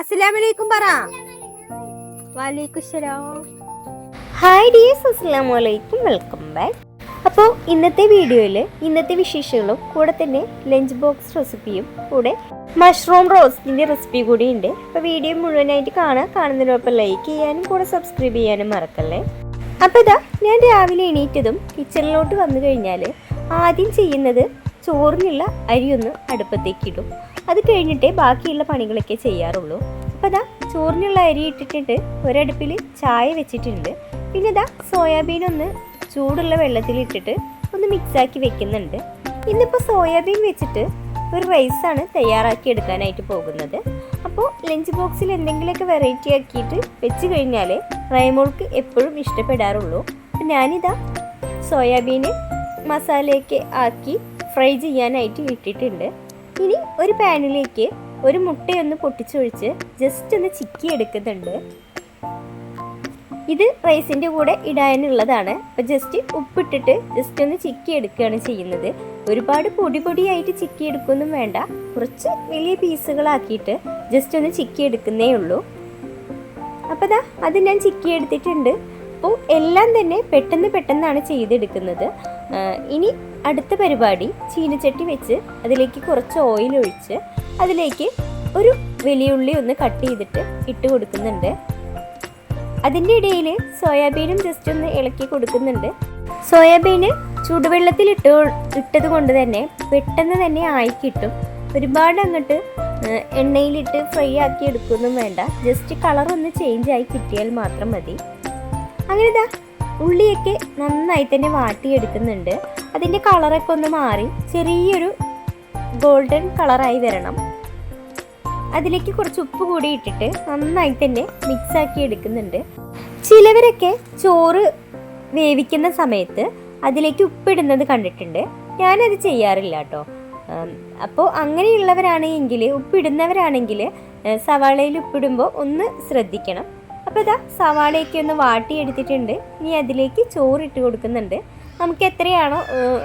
അസ്സലാമലൈക്കും പറ. വാലേക്കുശലാം ഹായ് ഡിയേഴ്സ് അസ്സലാമലൈക്കും. വെൽക്കം ബാക്ക് അപ്പോൾ ഇന്നത്തെ വീഡിയോയിൽ ഇന്നത്തെ വിശേഷങ്ങളും കൂടെ തന്നെ ലഞ്ച് ബോക്സ് റെസിപ്പിയും കൂടെ മഷ്റൂം റോസ്റ്റിന്റെ റെസിപ്പി കൂടി ഉണ്ട്. അപ്പോൾ വീഡിയോ മുഴുവനായിട്ട് കാണുക കാണുന്നതിനൊപ്പം ലൈക്ക് ചെയ്യാനും കൂടെ സബ്സ്ക്രൈബ് ചെയ്യാനും മറക്കല്ലേ? അപ്പോൾ ഇതാ ഞാൻ രാവിലെ എണീറ്റതും കിച്ചണിലോട്ട് വന്നു കഴിഞ്ഞാൽ ആദ്യം ചെയ്യുന്നത് ചോറിനുള്ള അരിയൊന്ന് അടുപ്പത്തേക്ക് ഇടും. അത് കഴിഞ്ഞിട്ടേ ബാക്കിയുള്ള പണികളൊക്കെ ചെയ്യാറുള്ളൂ. അപ്പോൾ ഇതാ ചോറിനുള്ള അരി ഇട്ടിട്ടുണ്ട്. ഒരടുപ്പിൽ ചായ വെച്ചിട്ടുണ്ട്. പിന്നെ ഇതാ സോയാബീൻ ഒന്ന് ചൂടുള്ള വെള്ളത്തിൽ ഇട്ടിട്ട് ഒന്ന് മിക്സാക്കി വെക്കുന്നുണ്ട്. ഇന്നിപ്പോൾ സോയാബീൻ വെച്ചിട്ട് ഒരു റൈസാണ് തയ്യാറാക്കി എടുക്കാനായിട്ട് പോകുന്നത്. അപ്പോൾ ലഞ്ച് ബോക്സിൽ എന്തെങ്കിലുമൊക്കെ വെറൈറ്റി ആക്കിയിട്ട് വെച്ച് കഴിഞ്ഞാൽ റൈമോൾക്ക് എപ്പോഴും ഇഷ്ടപ്പെടാറുള്ളൂ. അപ്പം ഞാനിതാ സോയാബീന് മസാലയൊക്കെ ആക്കി ഫ്രൈ ചെയ്യാനായിട്ട് ഇട്ടിട്ടുണ്ട്. ഇനി ഒരു പാനിലേക്ക് ഒരു മുട്ടയൊന്ന് പൊട്ടിച്ചൊഴിച്ച് ജസ്റ്റ് ഒന്ന് ചിക്കി എടുക്കുന്നുണ്ട് ഇത് റൈസിന്റെ കൂടെ ഇടാനുള്ളതാണ്. അപ്പോൾ ജസ്റ്റ് ഉപ്പിട്ടിട്ട് ജസ്റ്റ് ഒന്ന് ചിക്കി എടുക്കുകയാണ് ചെയ്യുന്നത്. ഒരുപാട് പൊടി പൊടിയായിട്ട് ചിക്കി എടുക്കൊന്നും വേണ്ട. കുറച്ച് വലിയ പീസുകളാക്കിയിട്ട് ജസ്റ്റ് ഒന്ന് ചിക്കി എടുക്കുന്നേ ഉള്ളൂ. അപ്പോൾ ദാ അത് ഞാൻ ചിക്കി എടുത്തിട്ടുണ്ട് അപ്പോൾ എല്ലാം തന്നെ പെട്ടെന്ന് പെട്ടെന്നാണ് ചെയ്തെടുക്കുന്നത്. ഇനി അടുത്ത പരിപാടി ചീനച്ചട്ടി വെച്ച് അതിലേക്ക് കുറച്ച് ഓയിൽ ഒഴിച്ച് അതിലേക്ക് ഒരു വലിയുള്ളി ഒന്ന് കട്ട് ചെയ്തിട്ട് ഇട്ട് കൊടുക്കുന്നുണ്ട്. അതിന്റെ ഇടയിൽ സോയാബീനും ജസ്റ്റ് ഒന്ന് ഇളക്കി കൊടുക്കുന്നുണ്ട്. സോയാബീന് ചൂടുവെള്ളത്തിൽ ഇട്ട് ഇട്ടത് കൊണ്ട് തന്നെ പെട്ടെന്ന് തന്നെ ആയി കിട്ടും. ഒരുപാട് അങ്ങോട്ട് എണ്ണയിലിട്ട് ഫ്രൈ ആക്കി എടുക്കൊന്നും വേണ്ട. ജസ്റ്റ് കളർ ഒന്ന് ചേഞ്ച് ആയി കിട്ടിയാൽ മാത്രം മതി. അങ്ങനെ ഇതാ ഉള്ളിയൊക്കെ നന്നായി തന്നെ വാട്ടിയെടുക്കുന്നുണ്ട്. അതിന്റെ കളറൊക്കെ ഒന്ന് മാറി ചെറിയൊരു ഗോൾഡൻ കളറായി വരണം. അതിലേക്ക് കുറച്ച് ഉപ്പ് കൂടി ഇട്ടിട്ട് നന്നായി തന്നെ മിക്സ് ആക്കി എടുക്കുന്നുണ്ട്. ചിലവരൊക്കെ ചോറ് വേവിക്കുന്ന സമയത്ത് അതിലേക്ക് ഉപ്പിടുന്നത് കണ്ടിട്ടുണ്ട്. ഞാനത് ചെയ്യാറില്ല കേട്ടോ. അപ്പോൾ അങ്ങനെയുള്ളവരാണെങ്കിൽ ഉപ്പിടുന്നവരാണെങ്കിൽ സവാളയിൽ ഉപ്പിടുമ്പോൾ ഒന്ന് ശ്രദ്ധിക്കണം. അപ്പോൾ ഇതാ സവാളയൊക്കെ ഒന്ന് വാട്ടിയെടുത്തിട്ടുണ്ട്. ഇനി അതിലേക്ക് ചോറിട്ട് കൊടുക്കുന്നുണ്ട്. നമുക്ക് എത്രയാണോ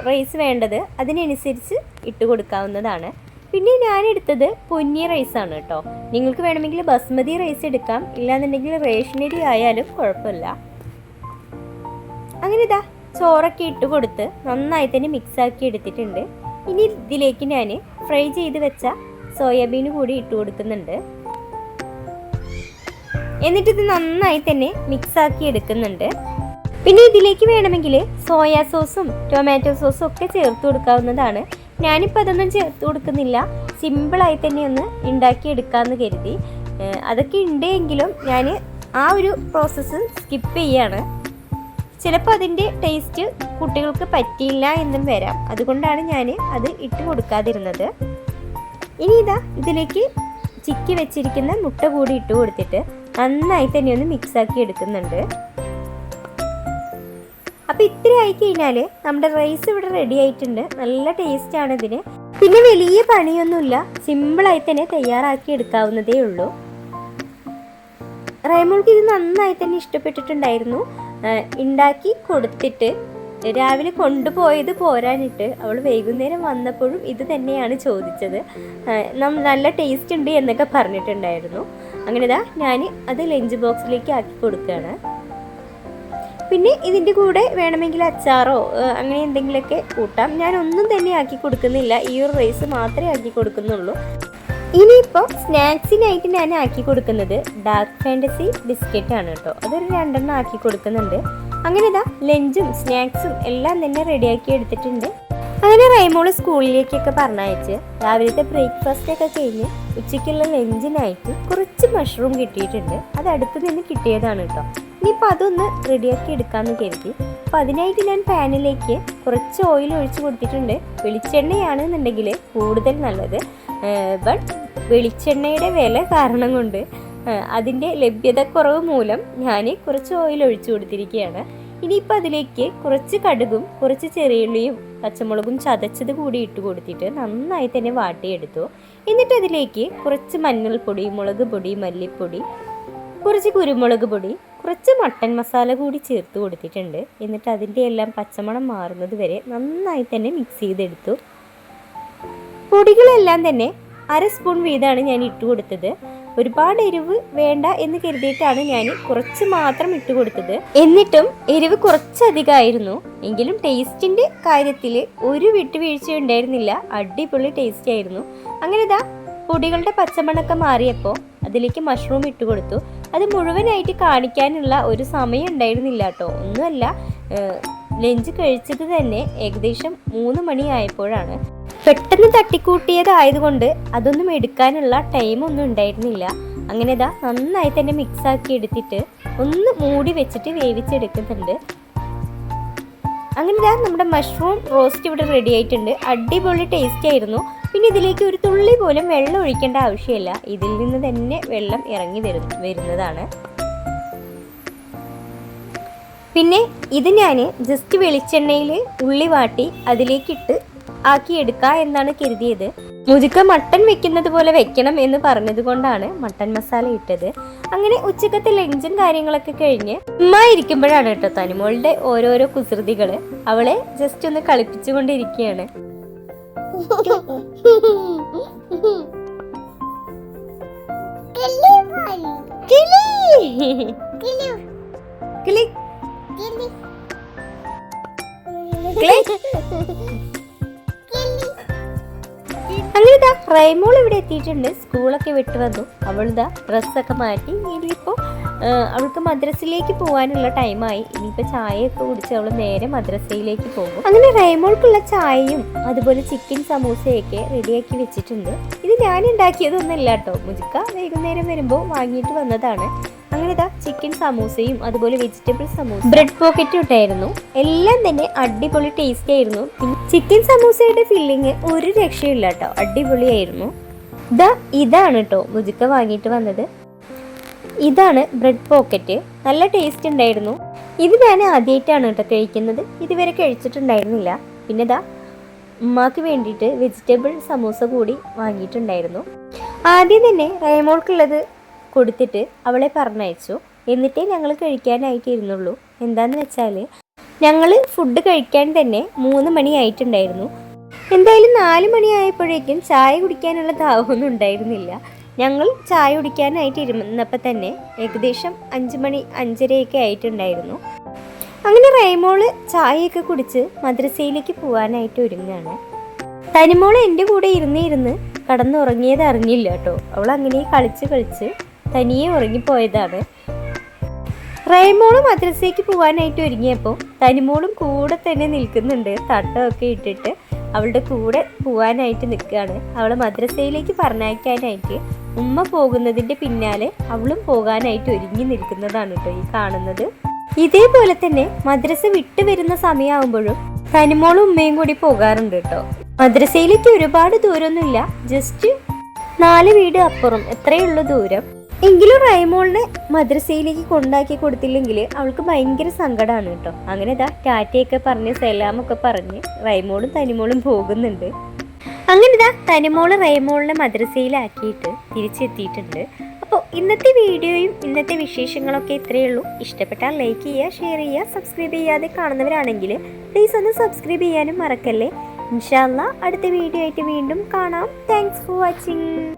റൈസ് വേണ്ടത് അതിനനുസരിച്ച് ഇട്ട് കൊടുക്കാവുന്നതാണ്. പിന്നെ ഞാൻ എടുത്തത് പൊന്നി റൈസാണ് കേട്ടോ. നിങ്ങൾക്ക് വേണമെങ്കിൽ ബസ്മതി റൈസ് എടുക്കാം. ഇല്ലാന്നുണ്ടെങ്കിൽ റേഷനരി ആയാലും കുഴപ്പമില്ല. അങ്ങനെ ഇതാ ചോറൊക്കെ ഇട്ട് കൊടുത്ത് നന്നായി തന്നെ മിക്സ് ആക്കി എടുത്തിട്ടുണ്ട്. ഇനി ഇതിലേക്ക് ഞാൻ ഫ്രൈ ചെയ്ത് വെച്ച സോയാബീൻ കൂടി ഇട്ട് കൊടുക്കുന്നുണ്ട്. എന്നിട്ട് ഇത് നന്നായി തന്നെ മിക്സാക്കി എടുക്കുന്നുണ്ട്. പിന്നെ ഇതിലേക്ക് വേണമെങ്കിൽ സോയാ സോസും ടൊമാറ്റോ സോസും ഒക്കെ ചേർത്ത് കൊടുക്കാവുന്നതാണ്. ഞാനിപ്പോൾ അതൊന്നും ചേർത്ത് കൊടുക്കുന്നില്ല. സിമ്പിളായി തന്നെ ഒന്ന് ഉണ്ടാക്കി എടുക്കാമെന്ന് കരുതി. അതൊക്കെ ഉണ്ടെങ്കിലും ഞാൻ ആ ഒരു പ്രോസസ്സ് സ്കിപ്പ് ചെയ്യാണ്. ചിലപ്പോൾ അതിന്റെ ടേസ്റ്റ് കുട്ടികൾക്ക് പറ്റിയില്ല എന്നും വരാം. അതുകൊണ്ടാണ് ഞാൻ അത് ഇട്ട് കൊടുക്കാതിരുന്നത്. ഇനി ഇതാ ഇതിലേക്ക് ചിക്കി വെച്ചിരിക്കുന്ന മുട്ട കൂടി ഇട്ട് കൊടുത്തിട്ട് നന്നായി തന്നെ ഒന്ന് മിക്സാക്കി എടുക്കുന്നുണ്ട്. അപ്പോൾ ഇത്ര ആയി കഴിഞ്ഞാൽ നമ്മുടെ റൈസ് ഇവിടെ റെഡി ആയിട്ടുണ്ട്. നല്ല ടേസ്റ്റ് ആണ് ഇതിന്. പിന്നെ വലിയ പണിയൊന്നുമില്ല. സിമ്പിളായി തന്നെ തയ്യാറാക്കി എടുക്കാവുന്നതേ ഉള്ളൂ. റൈമോൾക്ക് ഇത് നന്നായി തന്നെ ഇഷ്ടപ്പെട്ടിട്ടുണ്ടായിരുന്നു. ഉണ്ടാക്കി കൊടുത്തിട്ട് രാവിലെ കൊണ്ടുപോയത് പോരാനിട്ട് അവൾ വൈകുന്നേരം വന്നപ്പോഴും ഇത് തന്നെയാണ് ചോദിച്ചത്. നല്ല ടേസ്റ്റ് ഉണ്ട് എന്നൊക്കെ പറഞ്ഞിട്ടുണ്ടായിരുന്നു. അങ്ങനെ ഇതാ ഞാൻ അത് ലഞ്ച് ബോക്സിലേക്ക് ആക്കി കൊടുക്കുകയാണ് പിന്നെ ഇതിന്റെ കൂടെ വേണമെങ്കിൽ അച്ചാറോ അങ്ങനെ എന്തെങ്കിലുമൊക്കെ കൂട്ടാം. ഞാൻ ഒന്നും തന്നെ ആക്കി കൊടുക്കുന്നില്ല. ഈ ഒരു റൈസ് മാത്രമേ ആക്കി കൊടുക്കുന്നുള്ളൂ. ഇനിയിപ്പോൾ സ്നാക്സിനായിട്ട് ഞാൻ ആക്കി കൊടുക്കുന്നത് ഡാർക്ക് ഫാന്റസി ബിസ്ക്കറ്റ് ആണ് കേട്ടോ. അതൊരു രണ്ടെണ്ണം ആക്കി കൊടുക്കുന്നുണ്ട്. അങ്ങനെ ഇതാ ലഞ്ചും സ്നാക്സും എല്ലാം തന്നെ റെഡിയാക്കി എടുത്തിട്ടുണ്ട്. അങ്ങനെ റൈമോൾ സ്കൂളിലേക്കൊക്കെ പറഞ്ഞയച്ച് രാവിലത്തെ ബ്രേക്ക്ഫാസ്റ്റ് ഒക്കെ കഴിഞ്ഞ് ഉച്ചയ്ക്കുള്ള ലഞ്ചിനായിട്ട് കുറച്ച് മഷ്റൂം കിട്ടിയിട്ടുണ്ട്. അത് അടുത്ത് നിന്ന് കിട്ടിയതാണ് കേട്ടോ. ഇനിയിപ്പോൾ അതൊന്ന് റെഡിയാക്കി എടുക്കാമെന്ന് കരുതി. അപ്പോൾ അതിനായിട്ട് ഞാൻ പാനിലേക്ക് കുറച്ച് ഓയിൽ ഒഴിച്ച് കൊടുത്തിട്ടുണ്ട്. വെളിച്ചെണ്ണയാണെന്നുണ്ടെങ്കിൽ കൂടുതൽ നല്ലത്. ബട്ട് വെളിച്ചെണ്ണയുടെ വില കാരണം കൊണ്ട് അതിന്റെ ലഭ്യതക്കുറവ് മൂലം ഞാൻ കുറച്ച് ഓയിൽ ഒഴിച്ചു കൊടുത്തിരിക്കുകയാണ്. ഇനിയിപ്പോൾ അതിലേക്ക് കുറച്ച് കടുകും കുറച്ച് ചെറിയുള്ളിയും പച്ചമുളകും ചതച്ചത് കൂടി ഇട്ട് കൊടുത്തിട്ട് നന്നായി തന്നെ വാട്ടിയെടുത്തു. എന്നിട്ട് അതിലേക്ക് കുറച്ച് മഞ്ഞൾപ്പൊടി മുളക് പൊടി മല്ലിപ്പൊടി കുറച്ച് കുരുമുളക് പൊടി കുറച്ച് മട്ടൻ മസാല കൂടി ചേർത്ത് കൊടുത്തിട്ടുണ്ട്. എന്നിട്ട് അതിന്റെ എല്ലാം പച്ചമണം മാറുന്നത് വരെ നന്നായി തന്നെ മിക്സ് ചെയ്തെടുത്തു. പൊടികളെല്ലാം തന്നെ അര സ്പൂൺ വീതമാണ് ഞാൻ ഇട്ട് കൊടുത്തത്. ഒരുപാട് എരിവ് വേണ്ട എന്ന് കരുതിയിട്ടാണ് ഞാൻ കുറച്ച് മാത്രം ഇട്ട് കൊടുത്തത്. എന്നിട്ടും എരിവ് കുറച്ചധികമായിരുന്നു. എങ്കിലും ടേസ്റ്റിന്റെ കാര്യത്തിൽ ഒരു വിട്ടുവീഴ്ച ഉണ്ടായിരുന്നില്ല. അടിപൊളി ടേസ്റ്റ് ആയിരുന്നു. അങ്ങനെ ഇതാ പൊടികളുടെ പച്ചമണൊക്കെ മാറിയപ്പോൾ അതിലേക്ക് മഷ്റൂം ഇട്ട് കൊടുത്തു. അത് മുഴുവനായിട്ട് കാണിക്കാനുള്ള ഒരു സമയം ഉണ്ടായിരുന്നില്ല കേട്ടോ. ഒന്നുമല്ല ലഞ്ച് കഴിച്ചത് തന്നെ ഏകദേശം മൂന്ന് മണിയായപ്പോഴാണ്. പെട്ടെന്ന് തട്ടിക്കൂട്ടിയതായതുകൊണ്ട് അതൊന്നും എടുക്കാനുള്ള ടൈമൊന്നും ഉണ്ടായിരുന്നില്ല. അങ്ങനെ ഇതാ നന്നായി തന്നെ മിക്സ് ആക്കി എടുത്തിട്ട് ഒന്ന് മൂടി വെച്ചിട്ട് വേവിച്ചെടുക്കുന്നുണ്ട്. അങ്ങനെ ഇതാ നമ്മുടെ മഷ്റൂം റോസ്റ്റ് ഇവിടെ റെഡി ആയിട്ടുണ്ട്. അടിപൊളി ടേസ്റ്റ് ആയിരുന്നു. പിന്നെ ഇതിലേക്ക് ഒരു തുള്ളി പോലും വെള്ളം ഒഴിക്കേണ്ട ആവശ്യമില്ല. ഇതിൽ നിന്ന് തന്നെ വെള്ളം ഇറങ്ങി വരു വരുന്നതാണ്. പിന്നെ ഇത് ഞാൻ ജസ്റ്റ് വെളിച്ചെണ്ണയിൽ ഉള്ളി വാട്ടി അതിലേക്കിട്ട് ആക്കിയെടുക്കുക എന്നാണ് കരുതിയത്. മുതുക്ക മട്ടൻ വെക്കുന്നത് പോലെ വെക്കണം എന്ന് പറഞ്ഞത് കൊണ്ടാണ് മട്ടൻ മസാല ഇട്ടത്. അങ്ങനെ ഉച്ചക്കത്തെ ലഞ്ചും കാര്യങ്ങളൊക്കെ കഴിഞ്ഞ് ഉമ്മ ഇരിക്കുമ്പോഴാണ് കേട്ടോ തനിമോളുടെ ഓരോരോ കുസൃതികൾ അവളെ ജസ്റ്റ് ഒന്ന് കളിപ്പിച്ചുകൊണ്ടിരിക്കുകയാണ്. കിളി. കിളി. റൈമോൾ ഇവിടെ എത്തിയിട്ടുണ്ട്. സ്കൂളൊക്കെ വിട്ടു വന്നു. അവളിതാ ഡ്രസ്സൊക്കെ മാറ്റി ഇനിയിപ്പോൾ അവൾക്ക് മദ്രസയിലേക്ക് പോകാനുള്ള ടൈമായി ഇനിയിപ്പോൾ ചായയൊക്കെ കുടിച്ച് അവൾ നേരെ മദ്രസയിലേക്ക് പോകും. അങ്ങനെ റൈമോൾക്കുള്ള ചായയും അതുപോലെ ചിക്കൻ സമൂസയൊക്കെ റെഡിയാക്കി വെച്ചിട്ടുണ്ട്. ഇത് ഞാൻ ഉണ്ടാക്കിയതൊന്നുമല്ല കേട്ടോ. മുജിക്ക വൈകുന്നേരം വരുമ്പോൾ വാങ്ങിയിട്ട് വന്നതാണ്. അങ്ങനെ ഇതാ ചിക്കൻ സമൂസയും അതുപോലെ വെജിറ്റബിൾ സമൂസ ബ്രെഡ് പോക്കറ്റും ഉണ്ടായിരുന്നു എല്ലാം തന്നെ അടിപൊളി ടേസ്റ്റ് ആയിരുന്നു. ചിക്കൻ സമൂസയുടെ ഫില്ലിങ് ഒരു രക്ഷയില്ല കേട്ടോ അടിപൊളിയായിരുന്നു. ഇതാ ഇതാണ് കേട്ടോ മുജുക്ക വാങ്ങിയിട്ട് വന്നത്. ഇതാണ് ബ്രെഡ് പോക്കറ്റ് നല്ല ടേസ്റ്റ് ഉണ്ടായിരുന്നു. ഇത് ഞാൻ ആദ്യമായിട്ടാണ് കേട്ടോ കഴിക്കുന്നത്. ഇതുവരെ കഴിച്ചിട്ടുണ്ടായിരുന്നില്ല. പിന്നെ ഇതാ ഉമ്മാക്ക് വേണ്ടിയിട്ട് വെജിറ്റബിൾ സമൂസ കൂടി വാങ്ങിയിട്ടുണ്ടായിരുന്നു. ആദ്യം തന്നെ റേമോൾക്കുള്ളത് കൊടുത്തിട്ട് അവളെ പറഞ്ഞയച്ചു. എന്നിട്ടേ ഞങ്ങൾ കഴിക്കാനായിട്ട് ഇരുന്നുള്ളൂ എന്താന്ന് വെച്ചാൽ ഞങ്ങൾ ഫുഡ് കഴിക്കാൻ തന്നെ മൂന്ന് മണിയായിട്ടുണ്ടായിരുന്നു എന്തായാലും നാല് മണിയായപ്പോഴേക്കും ചായ കുടിക്കാനുള്ള ദാഹമൊന്നും ഉണ്ടായിരുന്നില്ല. ഞങ്ങൾ ചായ കുടിക്കാനായിട്ട് ഇരുന്നപ്പോൾ തന്നെ ഏകദേശം അഞ്ച് മണി അഞ്ചരയൊക്കെ ആയിട്ടുണ്ടായിരുന്നു. അങ്ങനെ റൈമോൾ ചായയൊക്കെ കുടിച്ച് മദ്രസയിലേക്ക് പോകാനായിട്ട് ഒരുങ്ങാണ്. തനിമോൾ എന്റെ കൂടെ ഇരുന്ന് ഇരുന്ന് കടന്നുറങ്ങിയത് അറിഞ്ഞില്ല കേട്ടോ. അവൾ അങ്ങനെ കളിച്ച് കളിച്ച് തനിയെ ഉറങ്ങിപ്പോയതാണ്. റൈമോൾ മദ്രസയ്ക്ക് പോകാനായിട്ട് ഒരുങ്ങിയപ്പോൾ തനിമോളും കൂടെ തന്നെ നിൽക്കുന്നുണ്ട്. തട്ടമൊക്കെ ഇട്ടിട്ട് അവളുടെ കൂടെ പോകാനായിട്ട് നിൽക്കുകയാണ്. അവളെ മദ്രസയിലേക്ക് പറഞ്ഞയക്കാനായിട്ട് ഉമ്മ പോകുന്നതിന്റെ പിന്നാലെ അവളും പോകാനായിട്ട് ഒരുങ്ങി നിൽക്കുന്നതാണ് കേട്ടോ ഈ കാണുന്നത്. ഇതേപോലെ തന്നെ മദ്രസ വിട്ടു വരുന്ന സമയമാകുമ്പോഴും തനിമോളും ഉമ്മയും കൂടി പോകാറുണ്ട് കേട്ടോ. മദ്രസയിലേക്ക് ഒരുപാട് ദൂരമൊന്നുമില്ല. ജസ്റ്റ് നാല് വീട് അപ്പുറം. എത്രയുള്ള ദൂരം? എങ്കിലും റൈമോളിനെ മദ്രസയിലേക്ക് കൊണ്ടാക്കി കൊടുത്തില്ലെങ്കിൽ അവൾക്ക് ഭയങ്കര സങ്കടമാണ് കേട്ടോ. അങ്ങനെ ഇതാ ടാറ്റയൊക്കെ പറഞ്ഞ് സലാമൊക്കെ പറഞ്ഞ് റൈമോളും തനിമോളും പോകുന്നുണ്ട്. അങ്ങനെ ഇതാ തനിമോൾ റൈമോളിനെ മദ്രസയിലാക്കിയിട്ട് തിരിച്ചെത്തിയിട്ടുണ്ട്. അപ്പോൾ ഇന്നത്തെ വീഡിയോയും ഇന്നത്തെ വിശേഷങ്ങളൊക്കെ ഇത്രയേ ഉള്ളൂ. ഇഷ്ടപ്പെട്ടാൽ ലൈക്ക് ചെയ്യുക ഷെയർ ചെയ്യുക സബ്സ്ക്രൈബ് ചെയ്യാതെ കാണുന്നവരാണെങ്കിൽ പ്ലീസ് ഒന്ന് സബ്സ്ക്രൈബ് ചെയ്യാനും മറക്കല്ലേ. ഇൻഷാല്ല അടുത്ത വീഡിയോ ആയിട്ട് വീണ്ടും കാണാം. Thanks for watching